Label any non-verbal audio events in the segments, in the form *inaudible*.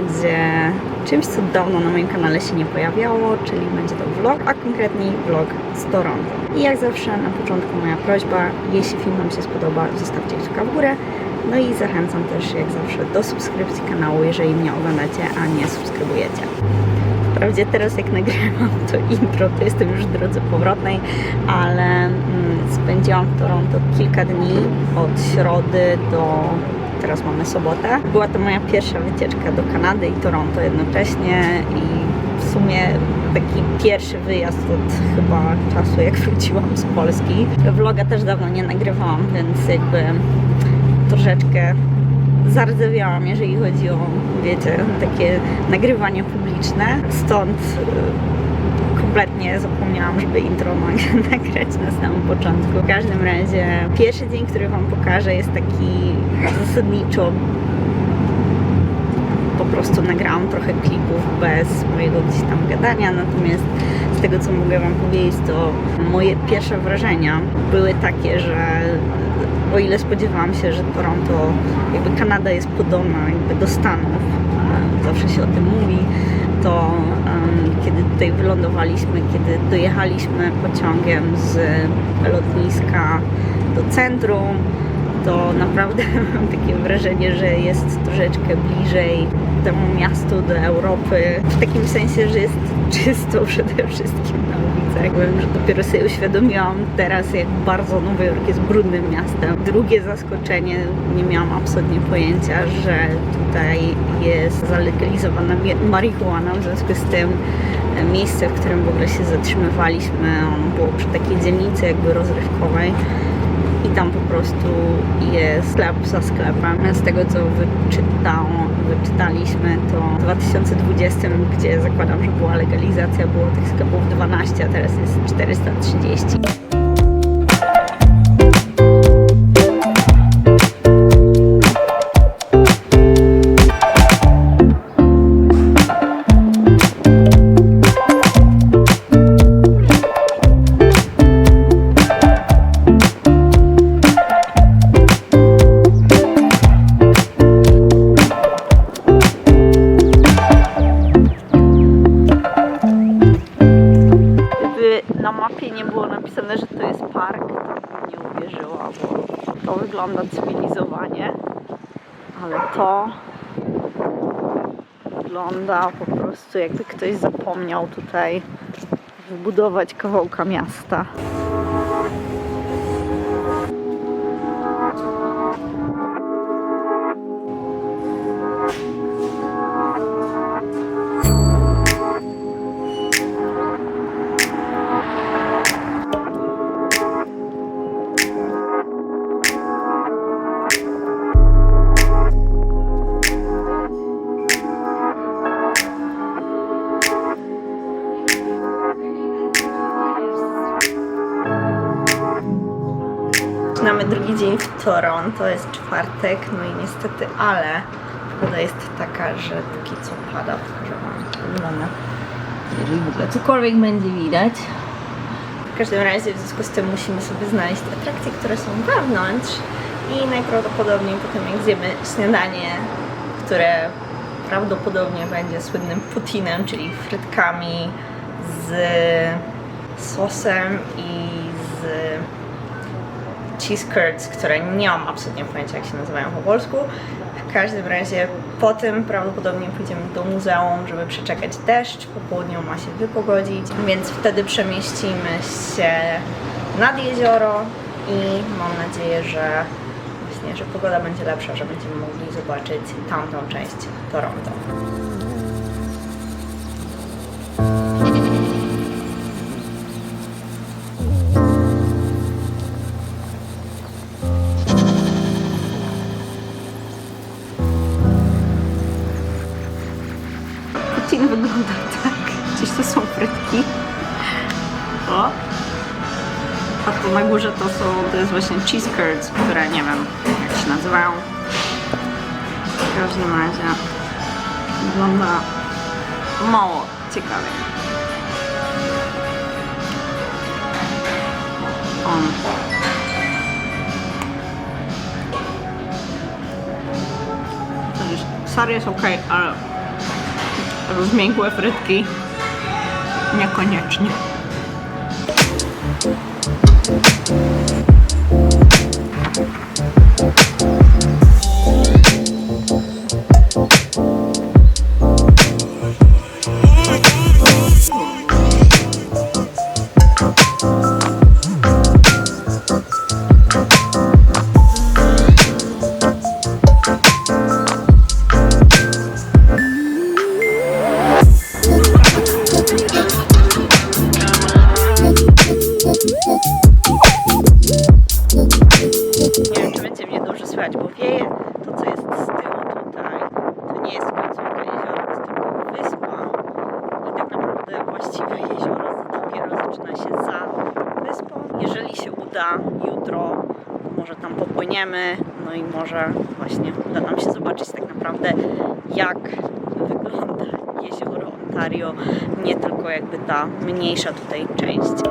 będzie czymś, co dawno na moim kanale się nie pojawiało, czyli będzie to vlog, a konkretniej vlog z Toronto. I jak zawsze na początku moja prośba, jeśli film Wam się spodoba, zostawcie kciuka w górę. No i zachęcam też jak zawsze do subskrypcji kanału, jeżeli mnie oglądacie, a nie subskrybujecie. Wprawdzie teraz jak nagrywam to intro, to jestem już w drodze powrotnej, ale mm, spędziłam w Toronto kilka dni od środy do teraz mamy sobotę. Była to moja pierwsza wycieczka do Kanady i Toronto jednocześnie i w sumie taki pierwszy wyjazd od chyba czasu jak *laughs* wróciłam z Polski. Vloga też dawno nie nagrywałam, więc jakby troszeczkę zardzewiałam, jeżeli chodzi o, wiecie, takie nagrywanie publiczne. Stąd y, kompletnie zapomniałam, żeby intro nag- *laughs* nagrać na samym początku. W każdym razie pierwszy dzień, który Wam pokażę jest taki zasadniczo po prostu nagrałam trochę klipów bez mojego gdzieś tam gadania, natomiast z tego co mogę Wam powiedzieć, to moje pierwsze wrażenia były takie, że o ile spodziewałam się, że Toronto, jakby Kanada jest podobna jakby do Stanów, e, zawsze się o tym mówi, to kiedy tutaj wylądowaliśmy, kiedy dojechaliśmy pociągiem z lotniska do centrum, to naprawdę *laughs* mam takie wrażenie, że jest troszeczkę bliżej temu miastu do Europy. W takim sensie, że jest czysto przede wszystkim na ulicach. Powiem, że dopiero sobie uświadomiłam teraz, jak bardzo Nowy Jork jest brudnym miastem. Drugie zaskoczenie, nie miałam absolutnie pojęcia, że tutaj jest zalegalizowana marihuana, w związku z tym e, miejsce, w którym w ogóle się zatrzymywaliśmy, ono było przy takiej dzielnicy jakby rozrywkowej i tam po prostu jest sklep za sklepem. Z tego co wyczytał, wyczytaliśmy, to w 2020, gdzie zakładam, że była legalizacja, było tych sklepów 12, a teraz jest 430. wygląda cywilizowanie, ale to wygląda po prostu jakby ktoś zapomniał tutaj wybudować kawałka miasta. Mamy drugi dzień w Toronto, jest czwartek, no i niestety, ale pogoda jest taka, że póki co pada, pokażę wam wygląda. Jeżeli w ogóle cokolwiek będzie widać. W każdym razie w związku z tym musimy sobie znaleźć atrakcje, które są wewnątrz i najprawdopodobniej potem jak zjemy śniadanie, które prawdopodobnie będzie słynnym putinem, czyli frytkami z sosem i z cheese curds, które nie mam absolutnie pojęcia jak się nazywają po polsku. W każdym razie po tym prawdopodobnie pójdziemy do muzeum, żeby przeczekać deszcz. Po południu ma się wypogodzić, więc wtedy przemieścimy się nad jezioro i mam nadzieję, że właśnie, że pogoda będzie lepsza, że będziemy mogli zobaczyć tamtą część Toronto. To są frytki. O. A tu na górze to są, to jest właśnie cheese curds, które nie wiem jak się nazywają. W każdym razie wygląda mało ciekawie. O. Ser jest ok, ale rozmiękłe frytki niekoniecznie. Nie wiem, czy będzie mnie dobrze słychać, bo wieje. To, co jest z tyłu tutaj, to nie jest końcówka jeziora, to jest tylko wyspa. I tak naprawdę właściwe jezioro dopiero zaczyna się za wyspą. Jeżeli się uda jutro, może tam popłyniemy, no i może właśnie uda nam się zobaczyć tak naprawdę, jak wygląda jezioro Ontario, nie tylko jakby ta mniejsza tutaj część.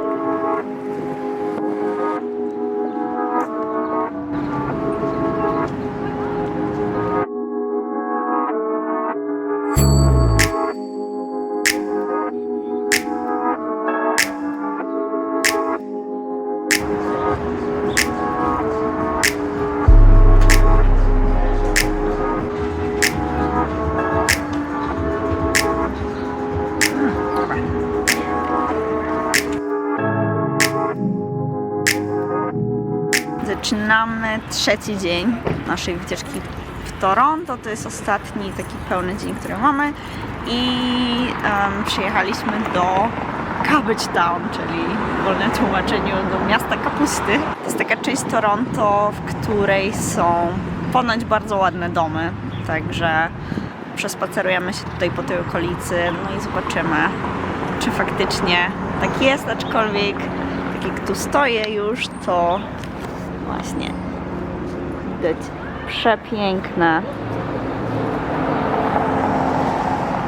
Zaczynamy trzeci dzień naszej wycieczki w Toronto. To jest ostatni taki pełny dzień, który mamy. I em, przyjechaliśmy do Cabbage Town, czyli w wolnym tłumaczeniu do miasta kapusty. To jest taka część Toronto, w której są ponoć bardzo ładne domy. Także przespacerujemy się tutaj po tej okolicy, no i zobaczymy, czy faktycznie tak jest, aczkolwiek tak jak tu stoję już, to Właśnie. Widać przepiękne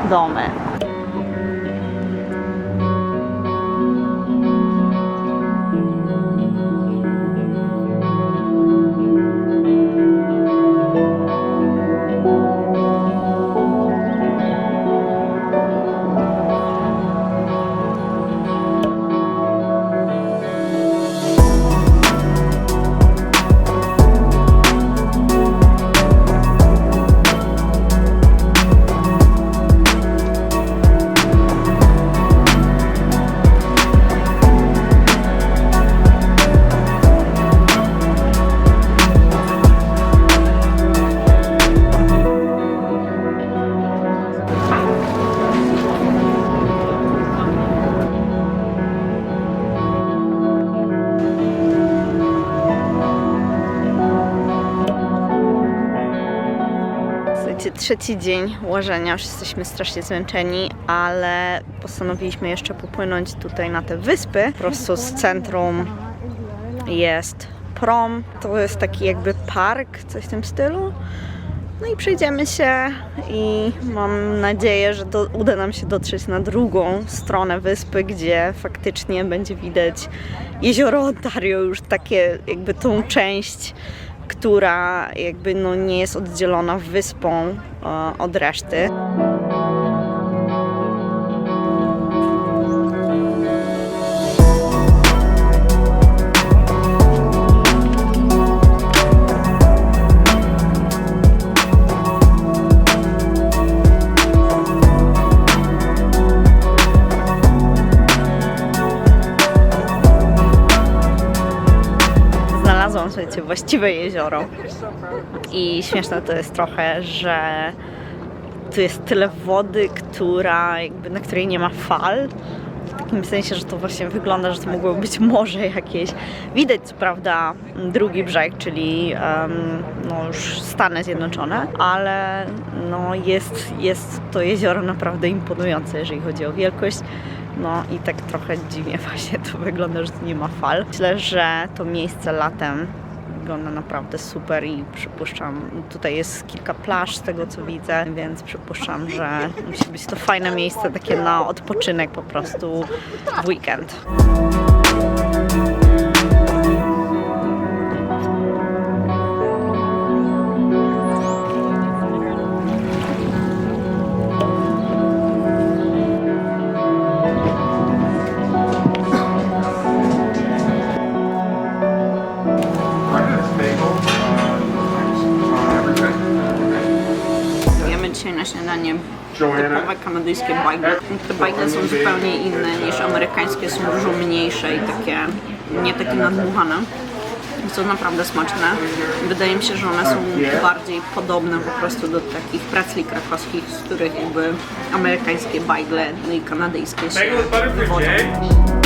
domy. Trzeci dzień łożenia, już jesteśmy strasznie zmęczeni, ale postanowiliśmy jeszcze popłynąć tutaj na te wyspy. Po prostu z centrum jest prom, to jest taki jakby park, coś w tym stylu. No i przejdziemy się i mam nadzieję, że do, uda nam się dotrzeć na drugą stronę wyspy, gdzie faktycznie będzie widać jezioro Ontario, już takie jakby tą część, która jakby no nie jest oddzielona wyspą e, od reszty. Słuchajcie, właściwe jezioro. I śmieszne to jest trochę, że tu jest tyle wody, która jakby, na której nie ma fal. W takim sensie, że to właśnie wygląda, że to mogło być morze jakieś. Widać co prawda drugi brzeg, czyli em, no już Stany Zjednoczone, ale no jest, jest to jezioro naprawdę imponujące, jeżeli chodzi o wielkość. No i tak trochę dziwnie *laughs* właśnie to wygląda, że nie ma fal. Myślę, że to miejsce latem wygląda naprawdę super i przypuszczam, tutaj jest kilka plaż z tego co widzę, więc przypuszczam, że musi być to fajne miejsce takie na odpoczynek po prostu w weekend. Na śniadanie typowe kanadyjskie bajgle. Te bajgle są zupełnie inne niż amerykańskie, są dużo mniejsze i takie, nie takie nadmuchane. Są naprawdę smaczne. Wydaje mi się, że one są bardziej podobne po prostu do takich pracli krakowskich, z których jakby amerykańskie bajgle no i kanadyjskie się wywodzą.